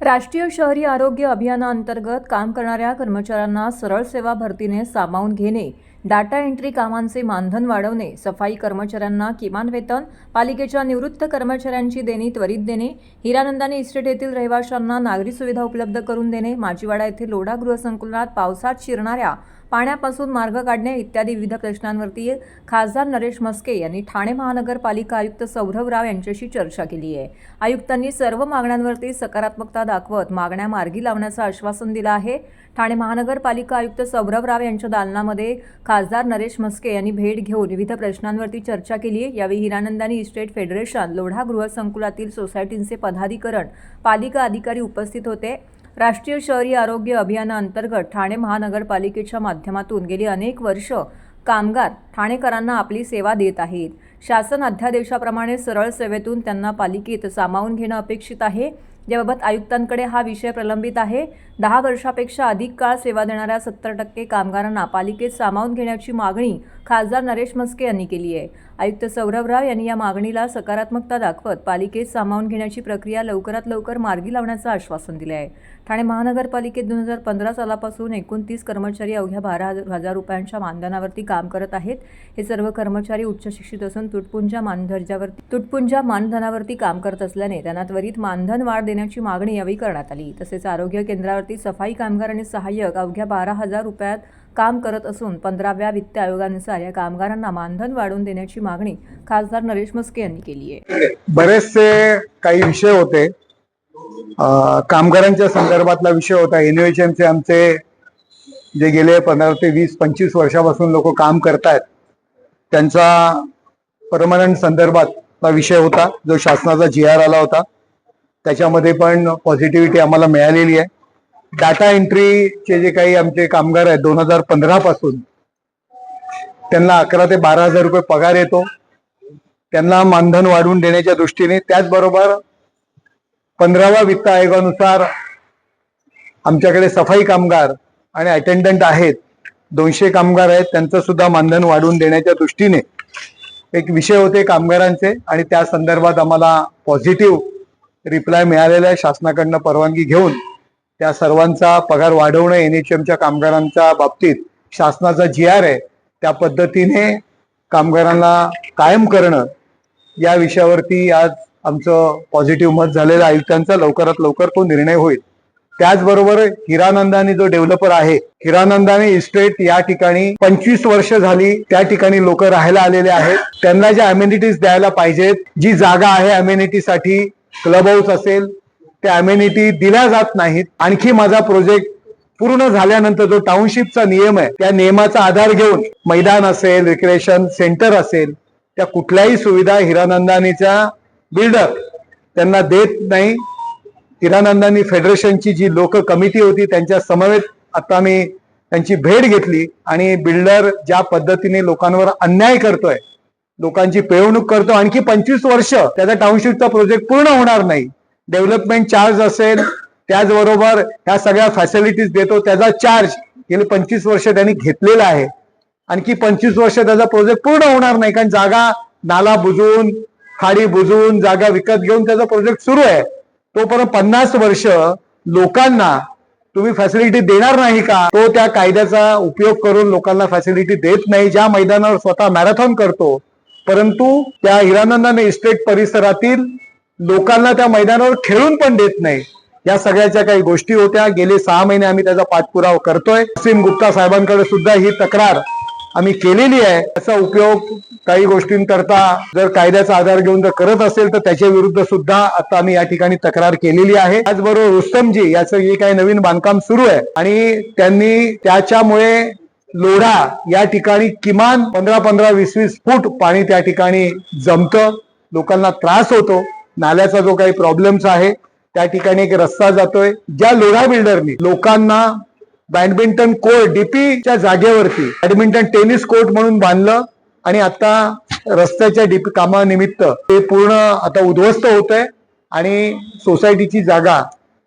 राष्ट्रीय शहरी आरोग्य अभियानाअंतर्गत काम करणाऱ्या कर्मचाऱ्यांना सरळ सेवा भरतीने सामावून घेणे डाटा एंट्री कामांचे मानधन वाढवणे सफाई कर्मचाऱ्यांना किमान वेतन पालिकेच्या निवृत्त कर्मचाऱ्यांची देणी त्वरित देणे हिरानंदाने इस्टेट येथील रहिवाशांना नागरी सुविधा उपलब्ध करून देणे माजीवाडा येथील लोढा गृहसंकुलात पावसात शिरणाऱ्या पाण्यापासून मार्ग काढणे इत्यादी विविध प्रश्नांवरती खासदार नरेश मस्के यांनी ठाणे महानगरपालिका आयुक्त सौरभ राव यांच्याशी चर्चा केली आहे. आयुक्तांनी सर्व मागण्यांवरती सकारात्मकता दाखवत मागण्या मार्गी लावण्याचं आश्वासन दिलं आहे. ठाणे महानगरपालिका आयुक्त सौरभ राव यांच्या दालनामध्ये खासदार नरेश मस्के यांनी भेट घेऊन विविध प्रश्नांवरती चर्चा केली आहे. यावेळी हिरानंदानी इस्टेट फेडरेशन लोढा गृहसंकुलातील सोसायटींचे पदाधिकरण पालिका अधिकारी उपस्थित होते. राष्ट्रीय शहरी आरोग्य अभियानाअंतर्गत ठाणे महानगरपालिकेच्या माध्यमातून गेली अनेक वर्ष कामगार ठाणेकरांना आपली सेवा देत आहेत. शासन अध्यादेशाप्रमाणे सरळ सेवेतून त्यांना पालिकेत सामावून घेणं अपेक्षित आहे. याबाबत आयुक्तांकडे हा विषय प्रलंबित आहे. दहा वर्षापेक्षा अधिक काळ सेवा देणाऱ्या सत्तर टक्के कामगारांना पालिकेत सामावून घेण्याची मागणी खासदार नरेश मस्के यांनी केली आहे. आयुक्त सौरभ राव यांनी या मागणीला सकारात्मकता दाखवत पालिकेत सामावून घेण्याची प्रक्रिया लवकरात लवकर मार्गी लावण्याचं आश्वासन दिलं आहे. ठाणे महानगरपालिकेत दोन हजार पंधरा सालापासून एकोणतीस कर्मचारी अवघ्या बारा हजार- रुपयांच्या मानधनावरती काम करत आहेत. हे सर्व कर्मचारी उच्च शिक्षित असून तुटपुंजा मानधर्जावरती तुटपुंजा मानधनावरती काम करत असल्याने त्यांना त्वरित मानधन वाढ देण्याची मागणी यावेळी करण्यात आली. तसेच आरोग्य केंद्रावरती सफाई कामगार आणि सहाय्यक अवघ्या बारा हजार रुपयात काम करत असून पंधराव्या वित्त आयोगानुसार या कामगारांना मानधन वाढवून देण्याची मागणी खासदार नरेश मस्के यांनी केली आहे. बरेचसे काही विषय होते. कामगारांच्या संदर्भातला विषय होता. NUHM चे आमचे जे गेले पंधरा ते वीस पंचवीस वर्षापासून लोक काम करतायत. त्यांचा परमनंट संदर्भातला विषय होता जो शासनाचा जी आर आला होता. त्याच्यामध्ये पण पॉझिटिव्हिटी आम्हाला मिळालेली आहे. डाटा एंट्रीचे जे काही आमचे कामगार आहेत दोन हजार पंधरा पासून त्यांना अकरा ते बारा हजार रुपये पगार येतो. त्यांना मानधन वाढवून देण्याच्या दृष्टीने त्याचबरोबर पंधराव्या वित्त आयोगानुसार आमच्याकडे सफाई कामगार आणि अटेंडंट आहेत. दोनशे कामगार आहेत त्यांचं सुद्धा मानधन वाढवून देण्याच्या दृष्टीने एक विषय होते कामगारांचे आणि त्या संदर्भात आम्हाला पॉझिटिव्ह रिप्लाय मिळालेला आहे शासनाकडनं परवानगी घेऊन त्या सर्वांचा पगार वाढवणं एनएचएमच्या कामगारांच्या बाबतीत शासनाचा जी आर आहे. त्या पद्धतीने कामगारांना कायम करणं या विषयावरती आज आमचं पॉझिटिव्ह मत झालेलं आयुक्तांचा लवकरात लवकर तो निर्णय होईल. त्याचबरोबर हिरानंदानी जो डेव्हलपर आहे हिरानंदानी इस्टेट या ठिकाणी पंचवीस वर्ष झाली त्या ठिकाणी लोक राहायला आलेले आहेत. त्यांना ज्या अम्युनिटीज द्यायला पाहिजेत जी जागा आहे अम्युनिटीसाठी क्लब हाऊस असेल त्या अम्युनिटी दिल्या जात नाहीत. आणखी माझा प्रोजेक्ट पूर्ण झाल्यानंतर जो टाउनशिपचा नियम आहे त्या नियमाचा आधार घेऊन मैदान असेल रिक्रिएशन सेंटर असेल त्या कुठल्याही सुविधा हिरानंदानीच्या बिल्डर त्यांना देत नाही. हिरानंदानी फेडरेशनची जी लोक कमिटी होती त्यांच्या समवेत आता मी त्यांची भेट घेतली आणि बिल्डर ज्या पद्धतीने लोकांवर अन्याय करतोय लोकांची पिळवणूक करतो. आणखी पंचवीस वर्ष त्याचा टाउनशिपचा प्रोजेक्ट पूर्ण होणार नाही. डेव्हलपमेंट चार्ज असेल त्याचबरोबर ह्या सगळ्या फॅसिलिटीज देतो त्याचा चार्ज गेले पंचवीस वर्ष त्यांनी घेतलेला आहे. आणखी पंचवीस वर्ष त्याचा प्रोजेक्ट पूर्ण होणार नाही कारण जागा नाला बुजून खाडी बुजून जागा विकत घेऊन त्याचा प्रोजेक्ट सुरू आहे. तोपर्यंत पन्नास वर्ष लोकांना तुम्ही फॅसिलिटी देणार नाही का? तो त्या कायद्याचा उपयोग करून लोकांना फॅसिलिटी देत नाही. ज्या मैदानावर स्वतः मॅरेथॉन करतो परंतु त्या हिरानंदाने इस्टेट परिसरातील लोकांना त्या मैदानावर खेळून पण देत नाही. या सगळ्याच्या काही गोष्टी होत्या. गेले सहा महिने आम्ही त्याचा पाठपुरावा करतोय. असीम गुप्ता साहेबांकडे सुद्धा ही तक्रार आम्ही केलेली आहे. त्याचा उपयोग काही गोष्टींकरता जर कायद्याचा आधार घेऊन जर करत असेल तर त्याच्या विरुद्ध सुद्धा आता आम्ही या ठिकाणी तक्रार केलेली आहे. त्याचबरोबर रुस्तमजी याचं जे काही नवीन बांधकाम सुरू आहे. आणि त्यांनी त्याच्यामुळे लोढा या ठिकाणी किमान पंधरा पंधरा वीस वीस फूट पाणी त्या ठिकाणी जमतं. लोकांना त्रास होतो. नाल्याचा जो काही प्रॉब्लेम्स आहे त्या ठिकाणी एक रस्ता जातोय. ज्या लोढा बिल्डरनी लोकांना बॅडमिंटन कोर्ट डीपीच्या जागेवरती बॅडमिंटन टेनिस कोर्ट म्हणून बांधलं आणि आता रस्त्याच्या डीपी कामानिमित्त ते पूर्ण आता उद्ध्वस्त होत आहे आणि सोसायटीची जागा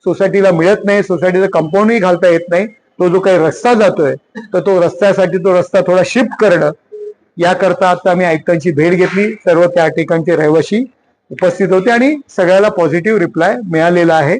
सोसायटीला मिळत नाही सोसायटीचं कंपाऊंडही घालता येत नाही. तो जो काही रस्ता जातोय तर तो रस्त्यासाठी तो रस्ता थोडा शिफ्ट करणं. याकरता आता आम्ही आयुक्तांची भेट घेतली. सर्व त्या ठिकाणचे रहिवासी उपस्थित होते आणि सगळ्याला पॉझिटिव्ह रिप्लाय मिळालेला आहे.